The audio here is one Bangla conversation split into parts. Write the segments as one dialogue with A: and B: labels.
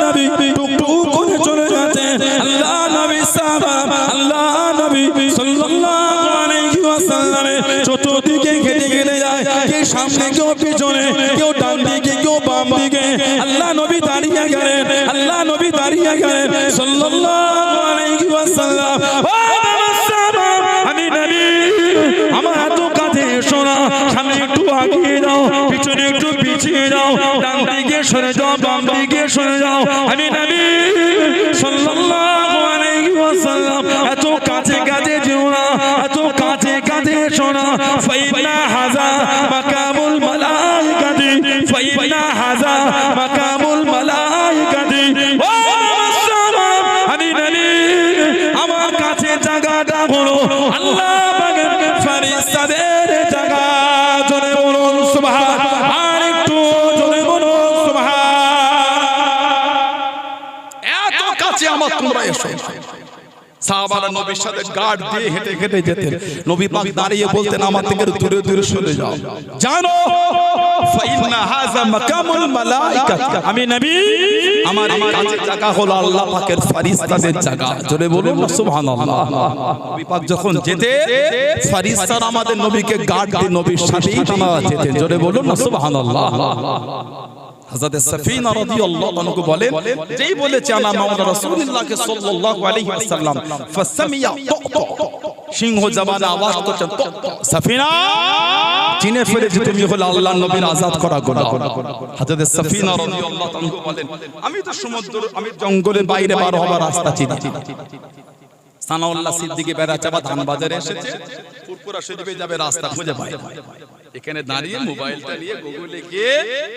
A: নবী। টুকটুক এসো।
B: সাহাবারা নবীর সাথে গার্ড দিয়ে হেঁটে হেঁটে যেতেন। নবী পাক দাঁড়িয়ে বলতেন আমার থেকে দূরে দূরে সরে যাও। জানো ফাইন্না হাযা মাকামুল মালাইকাত
A: আমি নবী।
B: আমার কাছে জায়গা হলো আল্লাহ পাকের ফেরেশতাদের জায়গা জোরে বলুন না সুবহানাল্লাহ। নবী পাক যখন যেতে ফেরেশতারা আমাদের নবীকে গার্ড দিয়ে নবীর সাথেই তারা যেতেন। জোরে বলুন না সুবহানাল্লাহ। হযরত সাফিনা রাদিয়াল্লাহু আনহু বলেন যেই বলেছে আনা মাওলা রাসূলুল্লাহকে সাল্লাল্লাহু আলাইহি ওয়াসাল্লাম ফাসামিয়া তো সিংহ জবানে আওয়াজ করছেন সাফিনা চিনে ফেলেছে তুমি হলো আল্লাহর নবীর আজাদ করা গোলাম হযরত সাফিনা রাদিয়াল্লাহু আনহু বলেন আমি তো সমুদ্র আমি জঙ্গলের বাইরে বার হবার রাস্তা চিনি। সানাউল্লাহ সিদ্দিকী বেড়াচাবা ধান বাজারে এসেছে ফুরফুরা শরীফে যাবে রাস্তা খুঁজে পায়। এখানে দাঁড়িয়ে মোবাইলটা নিয়ে গুগলে গিয়ে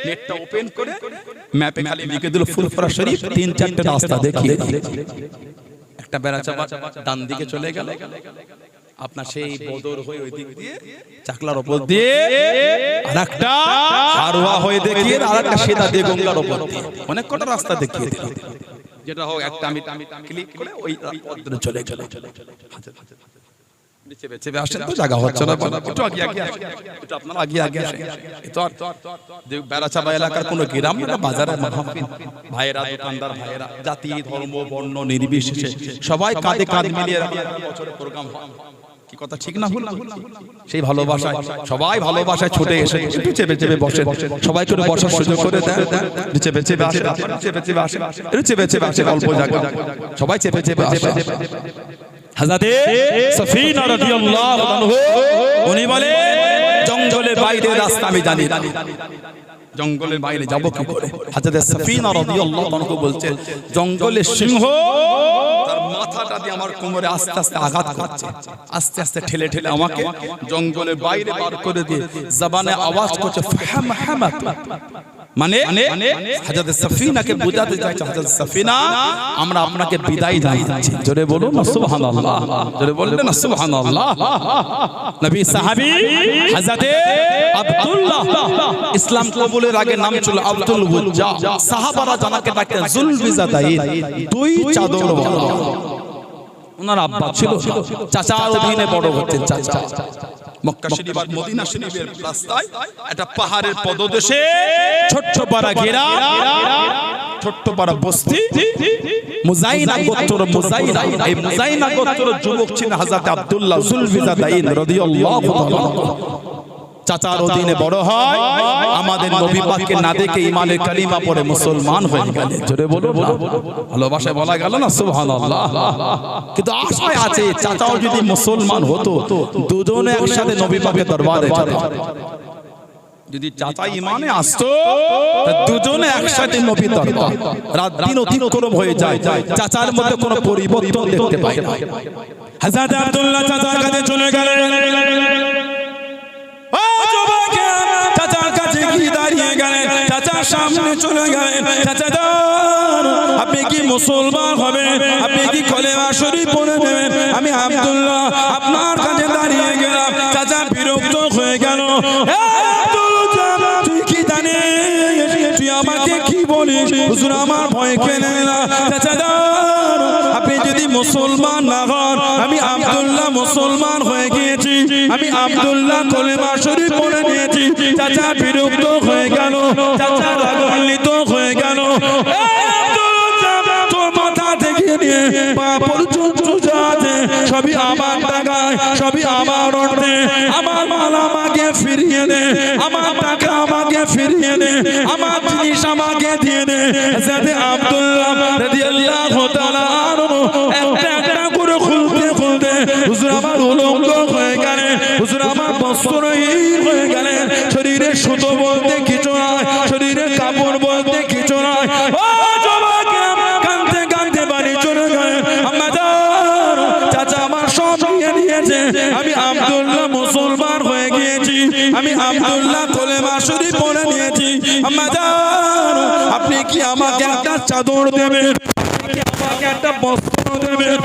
B: নেটটা ওপেন করে ম্যাপে খালি লিখে দিল ফুরফুরা শরীফ তিন চারটে রাস্তা দিল। একটা বেড়াচাবা ডান দিকে চলে গেল। আপনার সেই বদর হয়ে ওই দিক দিয়ে চাকলার ওপর দিয়ে আর একটা হারুয়া হয়ে দেখিয়ে আর একটা সেটা দিয়ে গঙ্গার ওপর দিয়ে। অনেক কটা রাস্তা দেখিয়ে দিল। যেটা হোক একটা আমি ক্লিক করে ওই পথ ধরে চলে গেল। চেপে চেপে আসেন তো জায়গা হচ্ছে না একটু আগে আগে একটু আপনারা আগে আগে আসেন তো আর যে এলাকার কোনো গ্রাম না বাজারের মাহফিল ভাইয়েরা দোকানদার ভাইয়েরা জাতি ধর্ম বর্ণ নির্বিশেষে সবাই কাঁধে কাঁধ মিলিয়ে বছরের প্রোগ্রাম হয় কি কথা ঠিক না ভুল সেই ভালোবাসায় সবাই ভালোবাসায় ছুটে এসে একটু চেপে চেপে বসে সবাই করে বসার সুযোগ করে একটু চেপে চেপে আসে চেপে চেপে আসে চেপে চেপে আসে অল্প জায়গা সবাই চেপে চেপে আসে
A: হাজাতে উনি বলে
B: জঙ্গলের বাইরে রাস্তা আমি জানি জঙ্গলের বাইরে যাব কি করে? হাজরত সাফিনা রাদিয়াল্লাহু আনহু বলছেন, জঙ্গলের সিংহ মাথাটা দিয়ে আমার কোমরে আস্তে আস্তে আঘাত করছে। আস্তে আস্তে ঠেলে ঠেলে আমাকে জঙ্গলের বাইরে বার করে দিয়ে জবানে আওয়াজ করছে মানে হযরত সাফিনাকে বোঝাতে চাইছে হযরত সাফিনা। আমরা আপনাকে বিদায় জানাচ্ছি। জোরে বলুন সুবহানাল্লাহ। জোরে সুবহানাল্লাহ। নবী সাহাবী হযরতে আব্দুল্লাহ ইসলাম কবুলের আগে নাম ছিল আব্দুল বুজ্জা সাহাবারা জানাকে ডাকতেন জুলবিজাদাইন দুই চাদর ওনার আব্বা ছিল। চাচার অধীনে বড় হচ্ছেন চাচা। মক্কা শরীফ আর মদিনা শরীফের রাস্তায় একটা পাহাড়ের পদদেশে ছোট্ট পাড়া ঘেরা ছোট্ট পাড়া বস্তি মুজাইনা গোত্র মুজাইনা এই মুজাইনা গোত্র যুবক ছিলেন হযরত আব্দুল্লাহ দাইন রাদিয়াল্লাহু তাআলা। চাচার অধীনে বড় হয় আমাদের নবী পাককে না দেখে ইমানের কালিমা পড়ে মুসলমান হয়ে গেলে। জোরে বলো। ভালোবাসায় বলা গেল না? সুবহানাল্লাহ। কিন্তু আশায় আছে চাচাও যদি মুসলমান হতো দুজনে একসাথে নবী পাকের দরবারে যেত। যদি চাচা ইমানে আসতো দুজনে একসাথে নবী দরবার। রাত দিন অতিক্রম হয়ে যায়। চাচার মধ্যে কোনো পরিবর্তন দেখতে পাই না।
A: হযরত আব্দুল্লাহ চাচার কাছে চলে গেলেন। আমি আব্দুল্লাহ, আপনার কাছে দাঁড়িয়ে গেলাম। চাচা বিরক্ত হয়ে গেল। তুই কি জানিস? তুই আমাকে কি বলিস? আমার ভয় কেনে না। আপনি যদি মুসলমান না হন, আমি আব্দুল্লাহ মুসলমান হয়ে গিয়েছি। আমি আব্দুল্লাহ কলেমা শরীফ পড়ে নিয়েছি। চাচা বিরক্ত হয়ে গেল, চাচা রাগান্বিত হয়ে গেল। আমার আব্দুল্লাহ বস্ত্রহীন হয়ে বলতে কিছু নয় কাপড় বলতে কিছু কাঁদতে কাঁদতে বাড়ি চলে চাচা আমার সব নিয়েছে। আমি আব্দুল্লাহ মুসলমান হয়ে গিয়েছি। আমি আব্দুল্লাহ কোলেমা শরীফ নিয়েছি। আমাদের আপনি কি আমাকে একটা চাদর দেবেন? আমাকে একটা বস্ত্র দেবেন?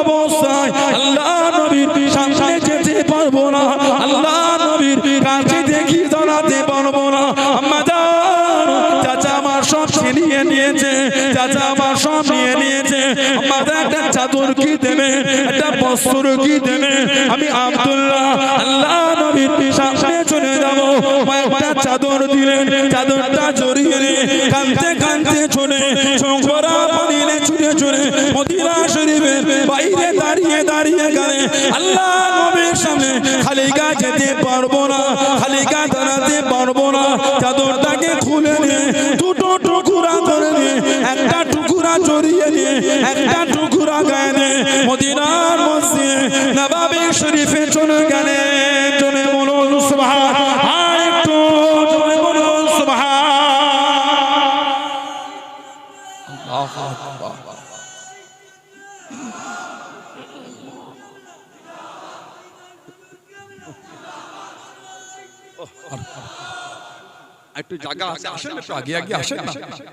A: অবস্থায় আল্লাহ নবীর সামনে যেতে পারব না। আল্লাহ নবীর কাছে দেখি দাঁড়াতে পারব না। আমাদের চাচা আমার সব ছিনিয়ে নিয়েছে, চাচা আমার সব নিয়ে নিয়েছে। আমাদের একটা চাদর কি দেবে, একটা বস্ত্র কি দেবে? আমি আব্দুল্লাহ, আল্লাহ নবীর সামনে চলে যাব। একটা চাদর দিলেন, চাদরটা জড়িয়ে কানতে কানতে চলে শঙ্করা বাইরে দাঁড়িয়ে দাঁড়িয়ে গেলে আল্লাহ নবীর সামনে খালি গা যেতে পারব না, খালি গা দাঁড়াতে পারব না, চাদরটাকে খুলে নিয়ে একটু
B: জায়গা আছে আসেন একটু আগে আগে আসেন না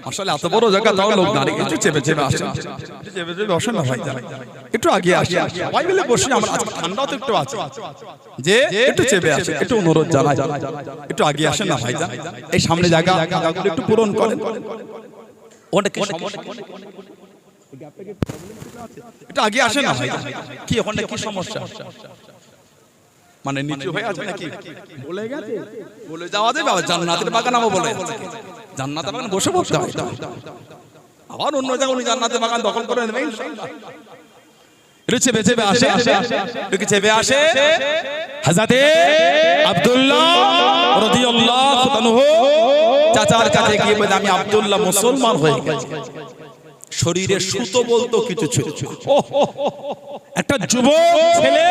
B: আসলে এত বড় জায়গা তাও লোক দাঁড়িয়ে একটু চেপে চেপে আসেন। একটু চেপে চেপে আসেন না ভাই একটু আগে আসেন। সবাই মিলে বসে আমরা আজকে ঠান্ডাও তো একটু আছে। যে একটু চেপে আসেন একটু অনুরোধ জানাই। একটু আগে আসেন না ভাই এই সামনে জায়গা জায়গাগুলো একটু পূরণ করেন। অনেক সমস্যা একটু আগে আসেন না ভাই কি ওখানে কি সমস্যা? মানে নিচু হয়ে আছে নাকি? বলে গেছে। বলে যাওয়া যাবে আবার জান্নাতের বাগান আমার বলে। জান্নাতের বাগান বসে বসতে হয়। আবার অন্য জায়গায় উনি জান্নাতের বাগান দখল করে নেবেন একটু চেপে চেপে আসে চেপে আসে। হাজাতে আব্দুল্লাহ রাদিয়াল্লাহু চাচার কাছে গিয়ে বলে আমি আব্দুল্লাহ মুসলমান হয়ে গেছি। শরীরে সুতো বলতো কিছু ছিল। ওহ, একটা যুবক ছেলে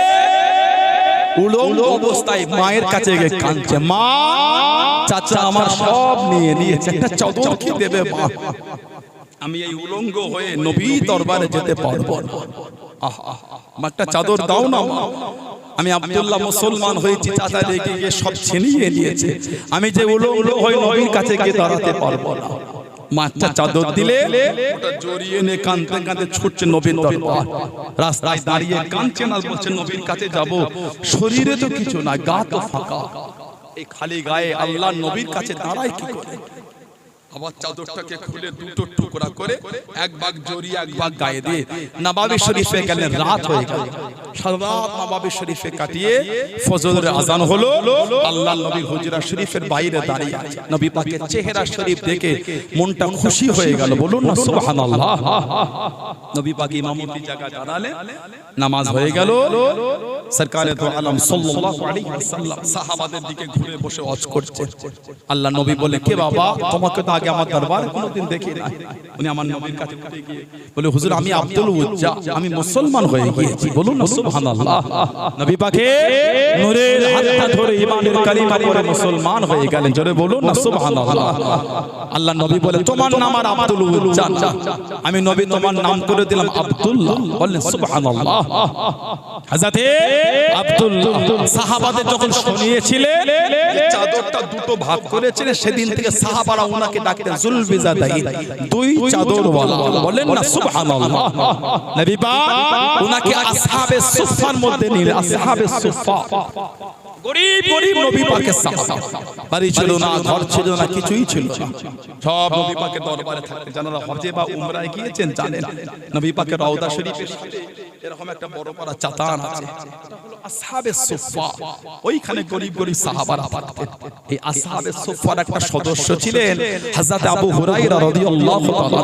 B: উলঙ্গ অবস্থায় মায়ের কাছে গিয়ে কাঁদছে। মা চাচা আমার সব নিয়ে নিয়েছে। একটা চাদর কি দেবে মা। আমি এই উলঙ্গ হয়ে নবী দরবারে যেতে পারব। একটা চাদর দাও না মা। আমি আব্দুল্লাহ মুসলমান হয়েছি চাচা রেখে গিয়ে সব ছিনিয়ে নিয়েছে। আমি যে উলঙ্গ হয়ে নবীর কাছে গিয়ে দাঁড়াতে পারব না। মাছটা চাদর দিলে ওটা জড়িয়ে নে কাঁদতে কাঁদতে ছুটছে নবীন দরবার। রাস্তায় দাঁড়িয়ে কাঁদছে না বলছে নবীর কাছে যাব। শরীরে তো কিছু না গা তো ফাঁকা। এই খালি গায়ে আল্লাহ নবীর কাছে দাঁড়ায় কি করে? আবার চাদরটাকে খুলে দুটো টুকরা করে এক ভাগ জড়িয়ে এক ভাগ গায়ে দিয়ে নবাবি শরীফে গেলেন রাত হয়ে গেল। সারা রাত নবাবি শরীফে কাটিয়ে ফজরের আজান হলো আল্লাহ নবী হুজরা শরীফের বাইরে দাঁড়িয়ে আছে নবী পাকের চেহারা শরীফ দেখে মনটা খুশি হয়ে গেল। বলুন না সুবহানাল্লাহ। নবী পাক ইমামতি জায়গা দাঁড়ালে নামাজ হয়ে গেল। সরকারে তো আলম সাল্লাল্লাহু আলাইহি ওয়াসাল্লাম সাহাবাদের দিকে ঘুরে বসে ওয়াজ করছে। আল্লাহ নবী বলে কে বাবা? তোমাকে তো আগে আমার দরবার কোনোদিন দেখি না উনি আমার নবীর কাছে গিয়ে বলে, হুজুর, আমি আব্দুল উজ্জা, আমি মুসলমান হয়ে গিয়েছি। বলুন না, সুবহানাল্লাহ। নবী পাকে নূরের হাতটা ধরে ইমানের কালিমা পড়ে মুসলমান হয়ে গেলেন। জোরে বলুন না, সুবহানাল্লাহ। আল্লাহ নবী বলে, তোমার নাম আর আব্দুল উজ্জা আমি নবী, তোমার নাম করে দিলাম আব্দুল্লাহ। বললেন, সুবহানাল্লাহ। হযরতে আব্দুল্লাহ সাহাবাদের যখন শুনিয়েছিলেন চাদরটা দুটো ভাগ করেছিলেন, সেদিন থেকে সাহাবারা ওনাকে ডাকতেন জুলবিজাদাই দুই চাদর বলেন না সুবহানাল্লাহ। নবী পাক ওনাকে আসহাবে সুফার মধ্যে নিলেন আসহাবে সুফা গরিব গরিব নবী পাকের সাহাবা। বাড়ি ছিল না ঘর ছিল না কিছুই ছিল না। সব নবী পাকের দরবারে থাকতেন যারা হজে বা উমরায় গিয়েছেন জানেন। নবী পাকের রওদা শরীফের সাথে এরকম একটা বড় পাড়া চাতান আছে। আসহাবে সুফা। ওইখানে গরিব গরিব সাহাবারা থাকতেন এই আসহাবে সুফার একটা সদস্য ছিলেন হযরত আবু হুরায়রা রাদিয়াল্লাহু তাআলা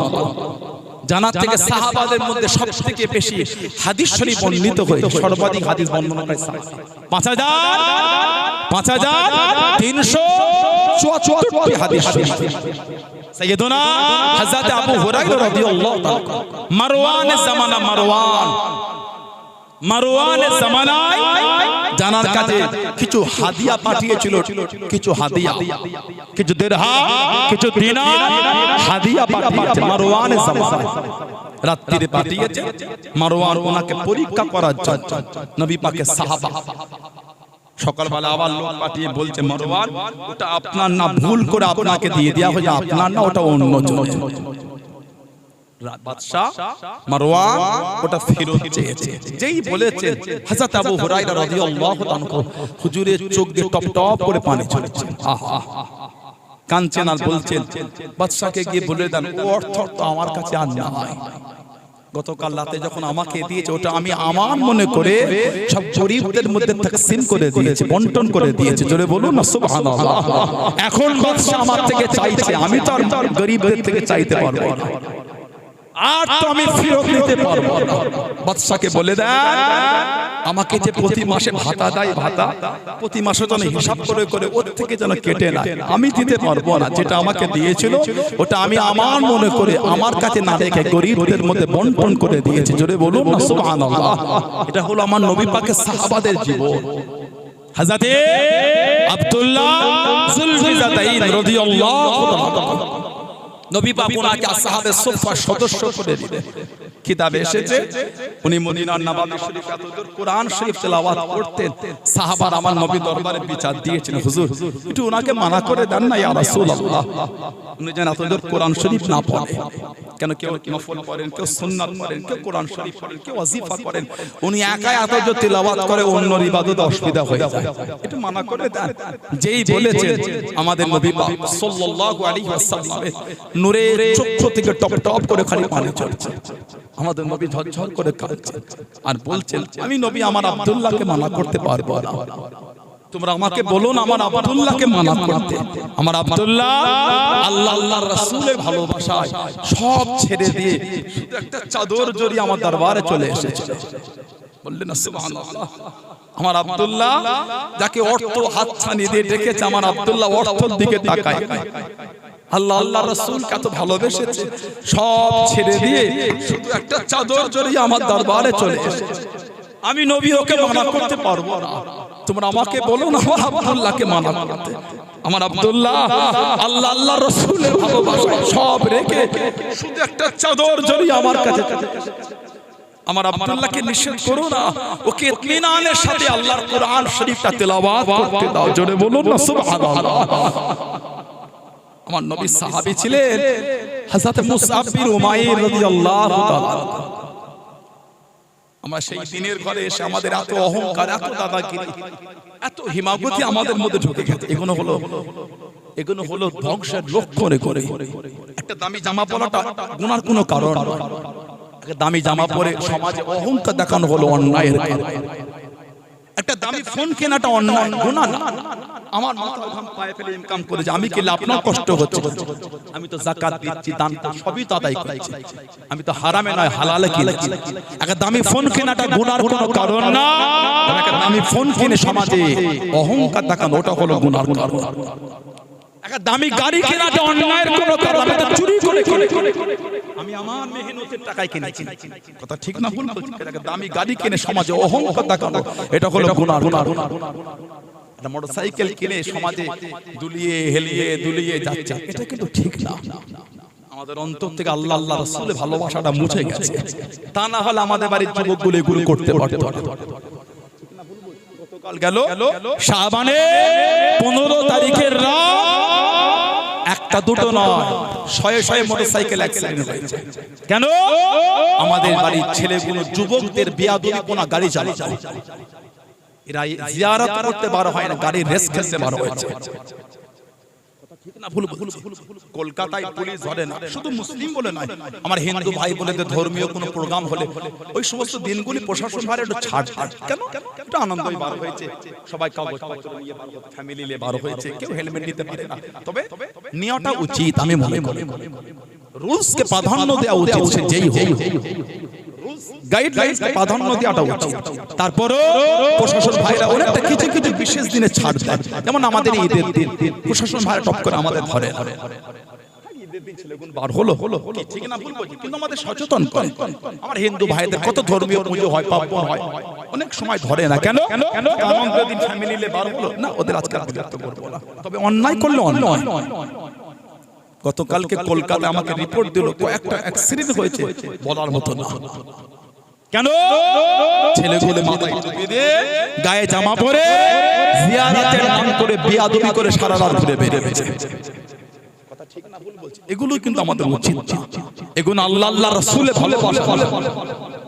B: জানার থেকে সাহাবাদের মধ্যে সবথেকে বেশি হাদিস শরীফ বর্ণিত হয়েছে। সর্বাধিক হাদিস বর্ণনাকারী সাহাবা পাঁচ হাজার পাঁচ হাজার তিনশো চুয়াত্তরটি হাদিস শরীফ। সৈয়দনা হযরত আবু হুরায়রা রাদিয়াল্লাহু তাআলা মারওয়ান জামানা মারওয়ান। মারওয়ানের জামানায় জানার কাছে কিছু হাদিয়া পাঠিয়েছিল কিছু হাদিয়া। কিছু দিরহাম কিছু দিনার হাদিয়া পাঠিয়েছে মারওয়ানের জামানায়। রাত্রিরে পাঠিয়েছে মারওয়ান ওনাকে পরীক্ষা করার জন্য। নবী পাকের সাহাবা। সকালবেলা আবার লোক পাঠিয়ে বলছে মারওয়ান ওটা আপনার না ভুল করে আপনাকে দিয়ে দেওয়া হয়েছে। আপনার না ওটা অন্য জন বাদশাহ মারওয়ান ওটা ফেরত চেয়েছে। যেই বলেছে হযরত আবু হুরায়রা রাদিয়াল্লাহু তাআলা হুজুরের চোখ দিয়ে টপ টপ করে পানি ঝরছে। আহা কাঁদছেন আর বলছেন বাদশাকে গিয়ে বলে দেন অর্থ তো আমার কাছে আর নাই। গতকাল রাতে যখন আমাকে দিয়েছে ওটা আমি আমার মনে করে সব গরিবদের মধ্যে তাকসিম করে দিয়েছি বন্টন করে দিয়েছি। জোরে বলুন না সুবহানাল্লাহ। এখন বাদশা আমার থেকে চাইছে আমি তো আর গরিবদের থেকে চাইতে পারব না। আর তো আমি ফেরত নিতে পারব না। বাদশাকে বলে দেন আমাকে যে প্রতি মাসে ভাতা দেয় ভাতা প্রতি মাসে যেন হিসাব করে করে ওর থেকে যেন কেটে না আমি দিতে পারব না। যেটা আমাকে দিয়েছিল ওটা আমি আমার মনে করে আমার কাছে না রেখে গরিবদের মধ্যে বন্টন করে দিয়েছি। জোরে বলুন না সুবহানাল্লাহ। এটা হলো আমার নবী পাকের সাহাবাদের জীবন। হাজাতে আব্দুল্লাহ জুলফিজাতাইন রাদিয়াল্লাহু তাআলা। নবী ওনাকে আসহাবে সুফার সদস্য করে দিলেন। কিতাবে এসেছে উনি মদিনার নবাবী শরীফ এতদূর কোরআন শরীফ তেলাওয়াত করতেন। সাহাবার আমার নবী দরবারে বিচার হুজুর একটু ওনাকে মানা করে দেন না ইয়া রাসূলুল্লাহ উনি যেন এতদূর কোরআন শরীফ না পড়ে। কেন কেউ নফল পড়েন কেউ সুন্নাত পড়েন কেউ কোরআন শরীফ পড়েন কেউ ওয়াজিফা করেন। উনি একাই এতদূর তেলাওয়াত করে অন্য ইবাদত অসুবিধা হয়ে যায়। একটু মানা করে দেন। যেই বলেছেন আমাদের নবী পাক। সাল্লাল্লাহু আলাইহি ওয়াসাল্লামের নূরের চক্ষু থেকে টপ টপ করে খালি পানি চলছে আমাদের নবী ঝরঝর করে কাঁদছে। আর বলছেন আমি নবী আমার আব্দুল্লাহকে মানা করতে পারব না। তোমরা আমাকে বলো না আমার আব্দুল্লাহকে মানা করতে। আমার আব্দুল্লাহ আল্লাহ আল্লাহ রাসূলের ভালোবাসায় সব ছেড়ে দিয়ে শুধু একটা চাদর জড়িয়ে আমার দরবারে চলে এসেছে। বললেন সুবহানাল্লাহ। আমার আব্দুল্লাহ যাকে অর্থ হাতছানি দিয়ে ডেকেছে আমার আব্দুল্লাহ অর্থের দিকে তাকায়। আল্লাহ আল্লাহ রসুল কত ভালোবেসেছে। সব ছেড়ে দিয়ে শুধু একটা চাদর জড়িয়ে আমার দরবারে চলে এসেছে। আমি নবী ওকে মানা করতে পারব না। তোমরা আমাকে বলো না আমার আব্দুল্লাহকে মানা করতে। আমার আব্দুল্লাহ আল্লাহ আল্লাহ রসুলের ভালোবাসা সব রেখে শুধু একটা চাদর জড়িয়ে আমার কাছে আমার আব্দুল্লাহকে নিষেধ করো না। ওকে ইতমিনানের সাথে আল্লাহর কোরআন শরীফটা তেলাওয়াত করতে দাও। জোরে বলুন না সুবহানাল্লাহ। আমার নবী সাহাবী ছিলেন হযরত মুসআব বিন উমাইর রাদিয়াল্লাহু তাআলা আমরা সেই দিনের ঘরে এসে আমাদের এত অহংকার এত দাদাগিরি এত হিমাগতি আমাদের মধ্যে ঢুকে গেছে। এগুলো হলো এগুলো হলো ধ্বংসের লক্ষ্যে করে। একটা দামি জামা পরাটা গুনার কোনো কারণ। দামি জামা পরে সমাজে অহংকার দেখানো হলো অন্যায়ের কারণ। একটা দামি ফোন কেনাটা অন্যায় গুনাহ না। আমার মাথা ঘাম পায়ে ফেলে ইনকাম করেছে আমি কি লাভ? না কষ্ট হচ্ছে। আমি তো যাকাত দিচ্ছি দান তো সবই তো আদায় করছি। আমি তো হারামে নয় হালালে কিনেছি। একটা দামি ফোন কেনাটা গুনার কোনো কারণ না। একটা দামি ফোন কিনে সমাজে অহংকার দেখানো ওটা হলো গুনার কারণ। একটা দামি গাড়ি কেনাটা অন্যায়ের কোনো কারণ আমি তো চুরি করে করে আমি আমার মেহনতের টাকায় কিনেছি। কথা ঠিক না ভুল একটা দামি গাড়ি কিনে সমাজে অহংকার দেখানো। এটা হলো গুনার গুনার একটা মোটরসাইকেল কিনে সমাজে দুলিয়ে হেলিয়ে দুলিয়ে যাচ্ছে। এটা কিন্তু ঠিক না। আমাদের অন্তর থেকে আল্লাহ আল্লাহ রসুলের ভালোবাসাটা মুছে গেছে। তা না হলে আমাদের বাড়ির যুবকগুলো এগুলো করতে পারতো। গেল। শাহবানে পনেরো তারিখের রাত একটা দুটো নয়। শয়ে শয়ে মোটরসাইকেল অ্যাক্সিডেন্ট হয়েছে। কেন? আমাদের বাড়ির ছেলেগুলো যুবকদের বেয়াদবি কোনা গাড়ি চালিয়ে এরা জিয়ারত করতে বারো হয় না গাড়ির রেস খেলতে বারো হয়েছে? কলকাতায় পুলিশ ধরে না শুধু মুসলিম বলে নয় আমার হিন্দু ভাই বলে ধর্মীয় কোনো প্রোগ্রাম হলে ওই সমস্ত দিনগুলি প্রশাসন ভাই একটু ছাড় ছাড় কেন? আনন্দই বার হয়েছে। সবাই কাগজপত্র নিয়ে বার হয়েছে ফ্যামিলি নিয়ে বার হয়েছে। কেউ হেলমেট নিতে পারে না। তবে নেওয়াটা উচিত আমি মনে করি। রুলসকে প্রাধান্য দেওয়া উচিত যেই হোক। গাইডলাইন্স প্রাধান্য দেওয়াটা উচিত তারপরও প্রশাসন ভাইরা অনেকটা কিছু কিছু বিশেষ দিনে ছাড় দেয়। যেমন আমাদের ঈদের দিন প্রশাসন ভাইরা টপ করে আমাদের ধরে ঈদের দিন ছেলেগুলো বার হলো হলো হলো ঠিক না ভুল বলছি কিন্তু আমাদের সচেতন করে। আমার হিন্দু ভাইদের কত ধর্মীয় পুজো হয় পার্বণ হয় অনেক সময় ধরে না। কেন? কেন? আনন্দের দিন ফ্যামিলি বার হলো না ওদের আজকে আর করব না। তবে অন্যায় করলে অন্যায়। গতকালকে কলকাতায় আমাকে রিপোর্ট দিল কয়েকটা অ্যাক্সিডেন্ট হয়েছে বলার মতো না। কেন? ছেলেগুলো মাথায় গায়ে জামা পরে জিয়ারাতের নাম করে বিয়াদবি করে সারা রাত ঘুরে বেরিয়েছে এগুলো কিন্তু আমাদের উচিত। এগুলো আল্লাহ আল্লাহ রসুলে ভালোবাসা। এই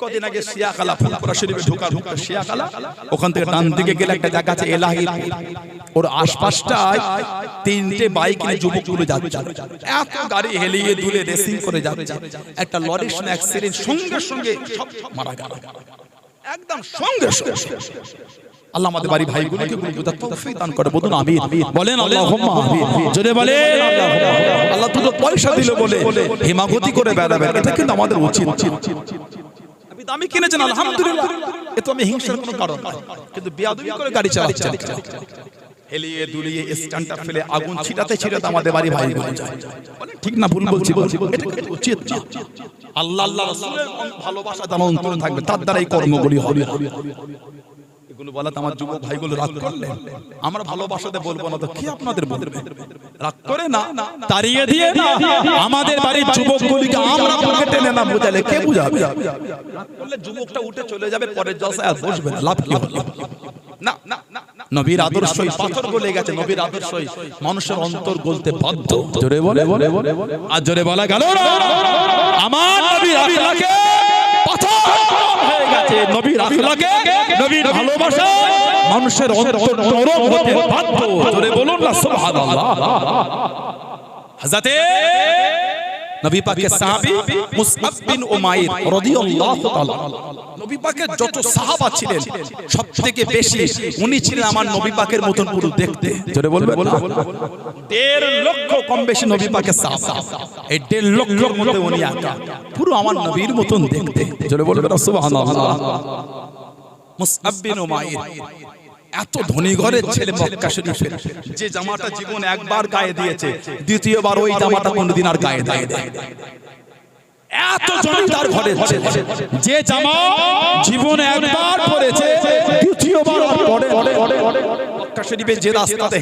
B: কদিন আগে শিয়াকালা ফুলপুরা শরীফে ঢোকা ঢোকা শিয়াকালা ওখান থেকে ডান দিকে গেলে একটা জায়গা আছে এলাহি ওর আশপাশটায় তিনটে বাইক নিয়ে যুবকগুলো যাচ্ছে। এত গাড়ি হেলিয়ে দুলে রেসিং করে যাচ্ছে। একটা লরির সঙ্গে অ্যাক্সিডেন্ট সঙ্গে সঙ্গে সব মারা গেল। একদম সঙ্গে সঙ্গে। আল্লাহ আমাদের বাড়ি ভাইগুলোকে বুঝার তৌফিক দান করে বলুন আমি বলেন আল্লাহুম্মা। জোরে আল্লাহুম্মা আল্লাহ দুটো পয়সা দিল বলে হিমাগতি করে বেড়াবেন। এটা কিন্তু আমাদের উচিত। দামি কিনেছেন আলহামদুলিল্লাহ। এ তো আমি হিংসার কোনো কারণ। কিন্তু বেয়াদবি করে গাড়ি চালাচ্ছেন। হেলিয়ে দুলিয়ে স্ট্যান্ডটা ফেলে আগুন ছিটাতে ছিটাতে আমাদের বাড়ি ভাই বোন যায়। বলেন, ঠিক না ভুল বলছি বলছি। এটা কিন্তু উচিত না। আল্লাহ আল্লাহ রাসূলের ভালোবাসা যেন অন্তরে থাকবে। তার দ্বারাই কর্মগুলি হবে। এগুলো বলাতে আমার যুবক ভাইগুলো রাগ করলেন। আমরা ভালোবাসাতে বলব না তো, কি আপনাদের বলবে? রাগ করে না, তাড়িয়ে দিয়ে না। আমাদের বাড়ির যুবকগুলিকে আমরা বুকে টেনে না বোঝালে কে বুঝাবে? করলে যুবকটা উঠে চলে যাবে, পরের জলসায় বসবে না। লাভ কি হলো না না। নবীর আদর্শই পাথর গলে গেছে, নবীর আদর্শই মানুষের অন্তর গলতে বাধ্য। জোরে বলে আর জোরে বলা গেল আমার নবীর আখলাকে হয়ে গেছে। নবীর আখলাকে নবীর ভালোবাসা মানুষের অন্তর নরম হতে বাধ্য। জোরে বলুন না সুবহানাল্লাহ। হযরতে নবী পাকের সাহাবী মুসআব বিন উমাইর রাদিয়াল্লাহু তাআলা নবী পাকের যত সাহাবা ছিলেন, সবথেকে বেশি উনি ছিলেন আমার নবী পাকের মতন পুরো দেখতে। জোরে বলবেন? না দেড় লক্ষ কম বেশি নবী পাকের সাহাবা। এই দেড় লক্ষর মধ্যে উনি একা। পুরো আমার নবীর মতন দেখতে। জোরে বলবেন? সুবহানাল্লাহ। মুসআব বিন উমাইর এত ধনী ঘরের ছেলে মক্কা শরীফের যে জামাটা জীবন একবার গায়ে দিয়েছে দ্বিতীয়বার ওই জামাটা কোনোদিন আর গায়ে দেয়। এত জমিদার ঘরে ছেলে যে জামা জীবন একবার পরেছে দ্বিতীয়বার পরে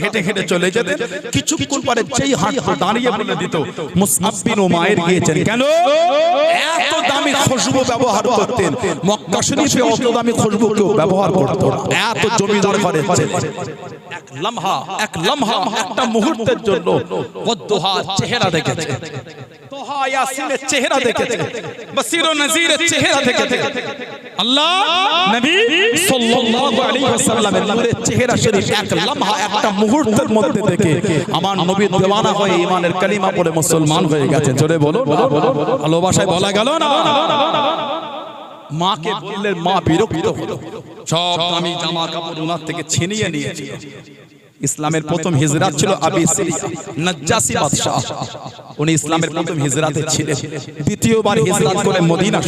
B: হেঁটে হেঁটে চলে যেতে কিছুক্ষণ এত দামি খুশবু ব্যবহার করতেন। মক্কা শরীফে অত দামি খুশবু কেউ ব্যবহার করতো এত জমিদার ঘরে একটা মুহূর্তের জন্য চেহারা দেখেছে। তোহা ইয়াসিনের চেহারা দেখেছে। বসির ও নজিরের চেহারা দেখেছে। আল্লাহ নবী সাল্লাল্লাহু আলাইহি ওয়াসাল্লামের নূরের চেহারা শরীফ এক লম্হা একটা মুহূর্তের মধ্যে দেখে আমার নবী দেওয়ানা হয়ে ঈমানের কালিমা পড়ে মুসলমান হয়ে গেছে। জোরে বলো ভালোবাসায় বলা গেল না? মাকে বললেন মা বিরক্ত হলো। সব দামি জামা কাপড় ওনার থেকে ছিনিয়ে নিয়েছিল। ইসলামের প্রথম হিজরাত ছিল আবি সিরিয়া। নাজ্জাসি বাদশাহ। উনি ইসলামের প্রথম হিজরাতে ছিলেন। দ্বিতীয়বার হিজরাত করে মদিনা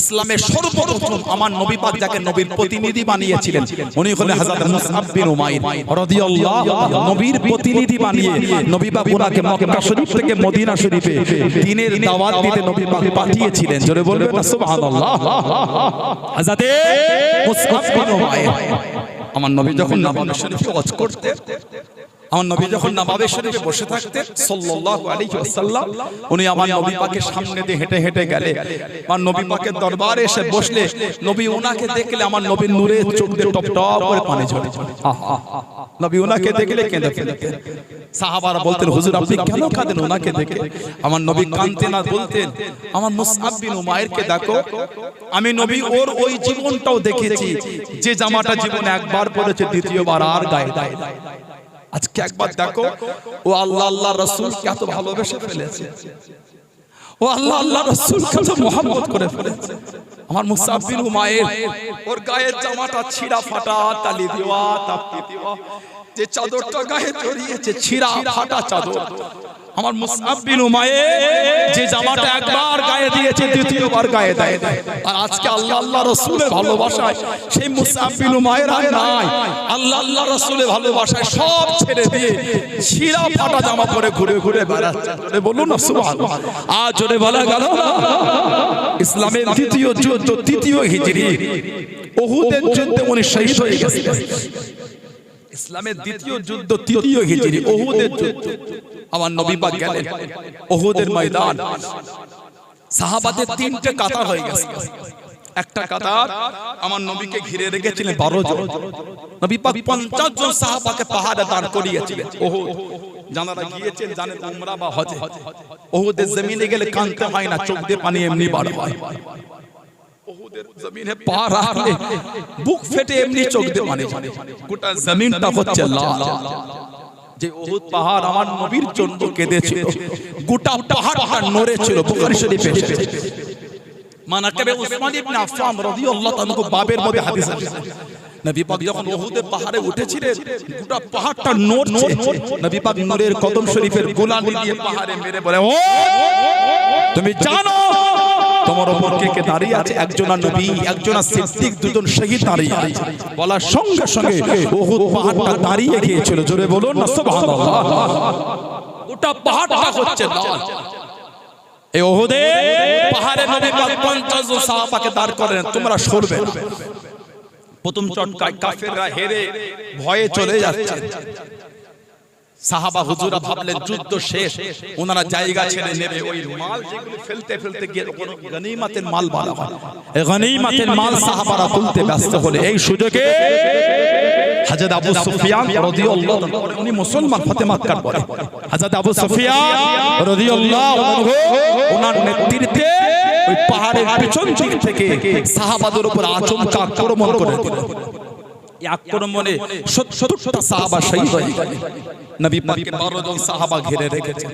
B: ইসলামের সর্বপ্রথম আমার নবী পাক যাকে নবীর প্রতিনিধি বানিয়েছিলেন উনি হলেন হযরত মুসআব বিন উমাইর। রাদিয়াল্লাহু নবীর প্রতিনিধি বানিয়ে নবী পাক ওনাকে মক্কা শরীফ থেকে মদিনা শরীফে দ্বীনের দাওয়াত দিতে নবী পাক পাঠিয়েছিলেন। জোরে বলবেন সুবহানাল্লাহ। হযরত মুসআব বিন উমাইর। আমার নবী যখন নবাব শরীফে ওয়াজ করতে আমার নবী যখন নবাবে শরীফে বসে থাকতেন সাল্লাল্লাহু আলাইহি ওয়াসাল্লাম উনি আমার নবী পাকের সামনে দিয়ে হেঁটে হেঁটে গেলে আমার নবী পাকের দরবারে এসে বসলে নবী ওনাকে দেখলে আমার নবীর নূরে চোখ দিয়ে টপ টপ করে পানি ঝরে। আহা, নবী ওনাকে দেখলে কেঁদে ফেলতেন সাহাবারা বলতেন হুজুর আপনি কেন কাঁদেন ওনাকে দেখে? আমার নবী কাঁদতেন না বলতেন আমার মুসআব বিন উমাইরকে দেখো আমি নবী ওর ওই জীবনটাও দেখেছি যে জামাটা জীবনে একবার পরেছে দ্বিতীয়বার আর গায়ে দেয়। আজকে একবার দেখো ও আল্লাহ আল্লাহ রসুল এত ভালোবেসে ফেলেছে। ও আল্লাহ আল্লাহ রসুল কত মোহাম্মত করে ফেলেছে। আমার মুসাফির হুমায়ের ওর গায়ের জামাটা ছিঁড়া ফাটা তালি দেওয়া তাপ্তি দেওয়া। যে চাদরটা গায়ে জড়িয়েছে ছিঁড়া ফাটা চাদর। আমার মুসাফির উমায়ে যে জামাটা একবার গায়ে দিয়েছে দ্বিতীয়বার গায়ে দেয়। আর আজকে আল্লাহ আল্লাহ রসুলের ভালোবাসায় সেই মুসাফির উমায়ের আর নাই। আল্লাহ আল্লাহ রসুলের ভালোবাসায় সব ছেড়ে দিয়ে ছিঁড়া ফাটা জামা পরে ঘুরে ঘুরে বেড়াচ্ছে। বলুন না সুবহানাল্লাহ আজ জোরে বলা গেল ইসলামের দ্বিতীয় যুদ্ধ তৃতীয় হিজরি। ওহুদের যুদ্ধে উনি শহীদ হয়ে গেছেন ইসলামের দ্বিতীয় যুদ্ধ তৃতীয় হিজরি ওহুদের যুদ্ধ। আমার নবী পাক গেলেন ওহুদের ময়দান। সাহাবাদের তিনটে কাতার হয়ে গেছে। একটা কাতার আমার নবীকে ঘিরে রেখেছিলেন বারো জন। নবী পাক পঞ্চাশ জন সাহাবাকে পাহাড়ে দাঁড় করিয়েছিলেন। ওহুদ যারা গিয়েছেন জানেন উমরা বা হজে। ওহুদের জমিনে গেলে কানতে হয় না চোখ দিয়ে পানি এমনি বার হয়। ওহুদের জমিনে পা রাখলে বুক ফেটে এমনি চোখ দিয়ে পানি। গোটা জমিনটা হচ্ছে লাল। যে ওহুদ পাহাড় আমার নবীর জন্য কেঁদেছিল। গোটা পাহাড়টা নড়েছিল, বুখারী শরীফে। মানাকাবে উসমান ইবনে আফফান রাদিয়াল্লাহু তাআলা বাবের মধ্যে হাদিস আছে। নবী পাক যখন উহুদের পাহাড়ে উঠেছিলেন, গোটা পাহাড়টা নড়ছে। নবী পাক নূরের কদম শরীফের গোলামি দিয়ে পাহাড়ে মেরে বলে, ও, তুমি জানো তোমার উপর কে কে দাঁড়িয়ে আছে? একজন নবী, একজন সিদ্দিক, দুজন শহীদ দাঁড়িয়ে আছে। বলার সঙ্গে সঙ্গে উহুদ পাহাড়টা দাঁড়িয়ে গিয়েছিল। জোরে বলুন না, সুবহানাল্লাহ। গোটা পাহাড়টা হচ্ছে লাল। এই ওহুদে, পাহাড়ে নবী পাক 50 জন সাহাবাকে দাঁড় করেন, তোমরা সরবে। প্রথম চটকায় কাফেররা হেরে, ভয়ে চলে যাচ্ছে। সাহাবা হুজুরা ভাবলেন যুদ্ধ শেষ। ওনারা জায়গা ছেড়ে নেবে ওই মাল যেগুলো ফেলতে ফেলতে গিয়ে কোন গনিমতের মাল বাড়া হয় গনিমতের মাল সাহাবারা তুলতে ব্যস্ত হলে। এই সুযোগে হযরত আবু সুফিয়ান রাদিয়াল্লাহু আনহু উনি মুসলমান আবু সুফিয়ান রাদিয়াল্লাহু আনহু ওনার নেতৃত্বে ওই পাহাড়ের পিছন দিক থেকে সাহাবাদের উপর আচমকা আক্রমণ করে দিলেন আক্রমণে সত্তরটা সাহাবা শহীদ হয়ে গেলেন। নবী পাককে বারো জন সাহাবা ঘিরে রেখেছেন।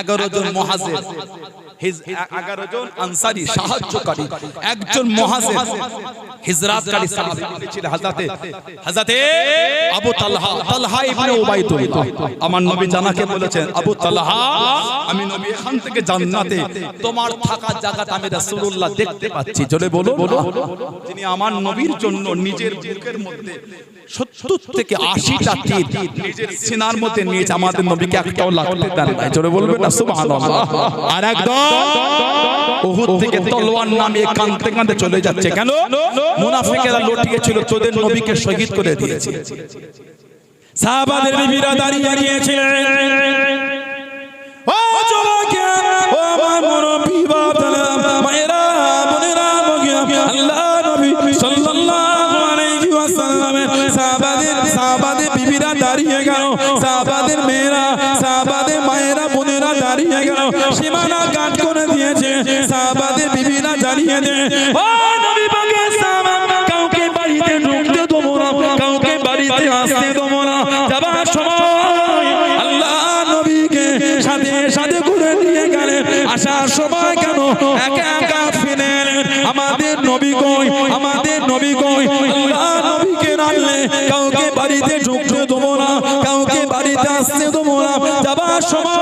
B: এগারো জন মহাজের। এগারো জন আনসারি সাহায্যকারী একজন মহাজের হিজরাতকারী সাহাবী ছিলেন হযরতে হযরতে Abu Talha Talha ibn Ubaidullah আমার নবী জানাকে বলেছেন আবু তালহা আমি নবী এখান থেকে জান্নাতে তোমার থাকা জায়গাটা আমি রাসূলুল্লাহ দেখতে পাচ্ছি। জোরে বলো যিনি আমার নবীর জন্য নিজের বুকের মধ্যে সত্তর থেকে আশিটা তীর নিজের সিনার মধ্যে নিয়েছে আমাদের নবীকে একটাও লাগতে দেন নাই। জোরে বলবেন না? সুবহানাল্লাহ। আর একদম উহুদ থেকে তলোয়ার নামিয়ে কাঁদতে কাঁদতে চলে যাচ্ছে কেন? মুনাফিকেরা লটিয়েছিল তোদের নবীকে শহীদ করে দিয়েছে।
A: সাহাবাদের বিবিরা দাঁড়িয়ে দাঁড়িয়েছিলেন। ও যুবকে ও আমার মুরব্বি বাপরা মায়েরা বোনেরা আল্লাহ নবী সাল্লাল্লাহু আলাইহি ওয়াসাল্লামের সাহাবাদের সাহাবাদের বিবিরা দাঁড়িয়ে গেল। সাহাবাদের মেয়েরা সাহাবাদের বিবিরা দাঁড়িয়ে দে ও নবী পাকের সাহাবা কাউকে বাড়িতে ঢুকতে দেবো না, কাউকে বাড়িতে আসতে দেবো না। যাবার সময় আল্লাহ নবীকে সাথে সাথে করে নিয়ে গেলেন। আসার সময় কেন একা একা ফিরে আমাদের নবী কই? আমাদের নবী কই? আল্লাহ নবীকে রাখলে কাউকে বাড়িতে ঢুকতে দেবো না, কাউকে বাড়িতে আসতে দেবো না। যাবার সময়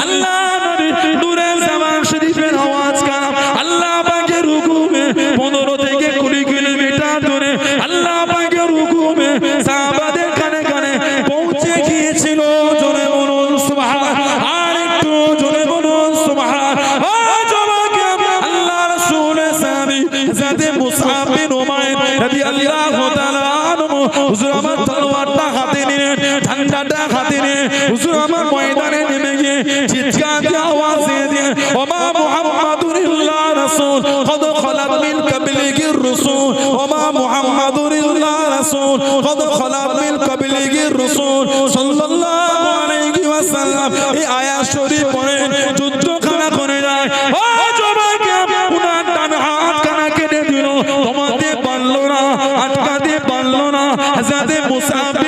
A: ও জবাকে উনার ডান হাত কানা কেটে দিল। তোমাতে পারল না হাজাতে মুসাব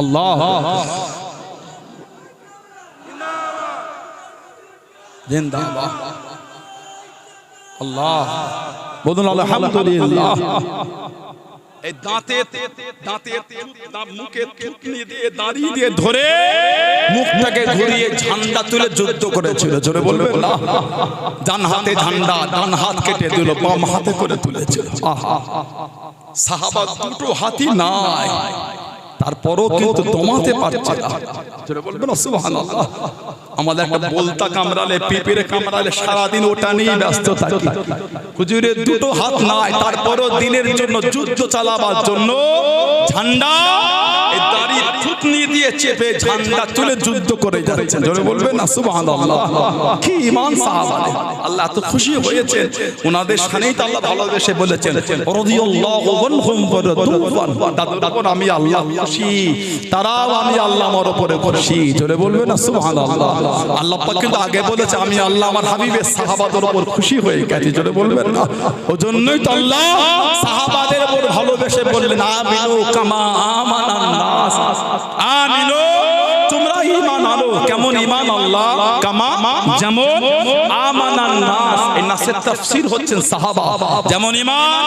A: আল্লাহ।
B: জিন্দাবাদ। আল্লাহ। বলুন আলহামদুলিল্লাহ। এই দাঁতে দাঁতে মুখে থুতনি দিয়ে দাড়ি দিয়ে ধরে মুখটাকে ঘুরিয়ে ঝান্ডা তুলে যুদ্ধ করেছিল জোরে বলবেন না? ডান হাতে ঝান্ডা ডান হাত কেটে দিল বাম হাতে করে তুলেছিল। আহা। সাহাবা দুটো হাতি নাই। তারপরও কিন্তু দমাতে পারছে না। জোরে বলবেন সুবহানাল্লাহ। আমাদের একটা বলতা কামড়ালে কামড়ালে সারাদিন ওটা নিয়ে ব্যস্ত থাকি। হুজুরের দুটো হাত নাই তারপরও দিনের জন্য যুদ্ধ চালাবার জন্য ঝান্ডা এই দাড়ি থুতনি দিয়ে চেপে ঝান্ডা তুলে যুদ্ধ করে যাচ্ছেন। জোরে বলবেন না সুবহানাল্লাহ। কি ঈমান সাহাবাদের আল্লাহ এত খুশি হয়েছেন। ওনাদের সানেই তো আল্লাহ ভালোবেসে বলেছেন। রাদিয়াল্লাহু আনহুম ওয়া দাদু আমি আল্লাহ খুশি। তারাও আমি আল্লাহ আমার উপরে খুশি। জোরে বলবেন না সুবহানাল্লাহ। আল্লাহ পাক কিন্তু আগে বলেছে আমি আল্লাহ আমার হাবিবের সাহাবাদের উপর খুশি হয়ে গেছি। জোরে বলবেন না। ওজন্যই তো আল্লাহ সাহাবাদের উপর ভালোবেসে বললেন আমিনু কামা আমানান নাস। আমিনু তোমরা ঈমান আনো। কেমন ঈমান আল্লাহ? কামা? যেমন আমানান নাস। এই নাসের তাফসীর হচ্ছেন সাহাবা। যেমন ঈমান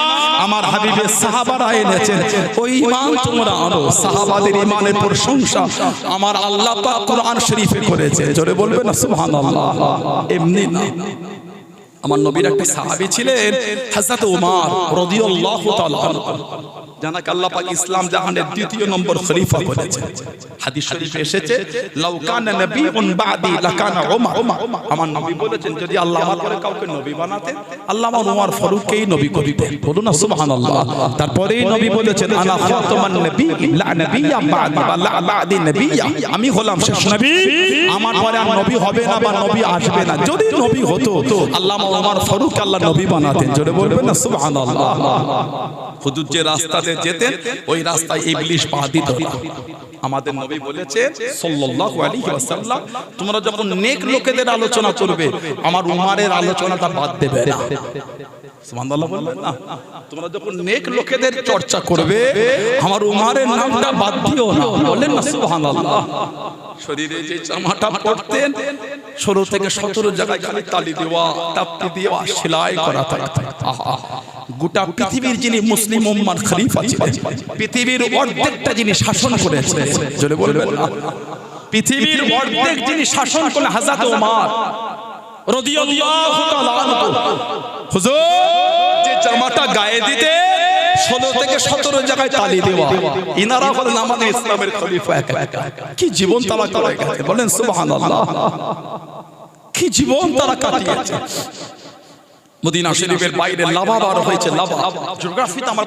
B: আমার হাবিবের সাহাবারা এনেছেন। ওই ঈমান তোমরা আনো। সাহাবাদের ঈমানের প্রশংসা আমার আল্লাহ পাক কোরআন শরীফে করেছে জোরে বলবেন না, সুবহানাল্লাহ? এমনি না। আমার নবীর একটা সাহাবী ছিলেন, হযরত ওমর রাদিয়াল্লাহু তাআলা জানাক আল্লাহ পাক ইসলাম জাহানের দ্বিতীয় নম্বর খলিফা করেছেন হাদিস শরীফে এসেছে লাউ কানা নবিয়ুন বাদি লাকানা ওমর। আমার নবী বলেছেন যদি আল্লাহ আমার পরে কাউকে নবী বানাতেন আল্লাহ আমার ওমর ফারুককেই নবী করতেন। বলুন না সুবহানাল্লাহ। তারপরেই নবী বলেছেন আনা খাতামান নবী লা নবিয়্যা বাদি বা লা বাদি নবিয়্যা। আমি হলাম শেষ নবী। আমার পরে আর নবী হবে না বা নবী আসবে না। যদি নবী হতো আল্লাহ ওমর ফারুক আল্লাহ নবী বানাতেন। জোরে বলবেন না সুবহানাল্লাহ। হুজুর যে রাস্তাতে যেতেন, ওই রাস্তায় ইবলিশ পা দিত আমাদের নবী বলেছে সাল্লাল্লাহু আলাইহি ওয়াসাল্লাম, তোমরা যখন নেক লোকেদের আলোচনা করবে, আমার উমারের আলোচনাটা বাদ দেবে না। তোমরা যখন নেক লোকেদের চর্চা করবে আমার উমারের নামটা বাদ দিও না বলেন না সুবহানাল্লাহ। শরীরে যে জামাটা পরতেন ষোলো থেকে সতেরো জায়গায় খালি তালি দেওয়া তাপ্তি দেওয়া সেলাই করা আহা গোটা পৃথিবীর যিনি মুসলিম উম্মার খলিফা ছিলেন পৃথিবীর অর্ধেকটা যিনি শাসন করেছেন জোরে বলবেন। পৃথিবীর অর্ধেক যিনি শাসন ওমর রাদিয়াল্লাহু তাআলা হুজুর! যে জামাটা গায়ে দিতে, ষোলো থেকে সতেরো জায়গায় তালি দেওয়া। ইনারা হলেন আমাদের ইসলামের খলিফা একা একা কি জীবন তারা করে গেছে? বলেন, সুবহানাল্লাহ। কি জীবন তারা কাটিয়েছে? মদিনা শরীফের বাইরে লাভা বার হয়েছে জিওগ্রাফিতে আমরা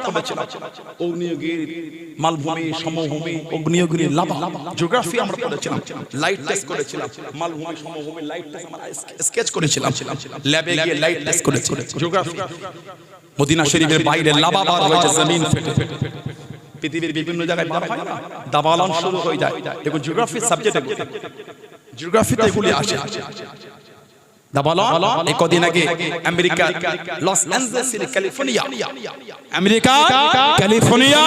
B: মালভূমি, সমভূমি লাভা। জিওগ্রাফি আমরা লাইট টেস্ট করেছিলাম। মালভূমি, সমভূমি লাইট টেস্ট আমরা স্কেচ করেছিলাম। ল্যাবে গিয়ে লাইট টেস্ট করেছি। জিওগ্রাফি। মদিনা শরীফের বাইরে লাবাবার হয়েছে জমিন ফেটে। ফেটে পৃথিবীর বিভিন্ন জায়গায় দাবা হয় না দাবালন শুরু হয়ে যায়। দেখুন জিওগ্রাফি সাবজেক্ট জিওগ্রাফিতে এগুলি আসে। দাবালন এই কদিন আগে America Los Angeles California.
A: America California.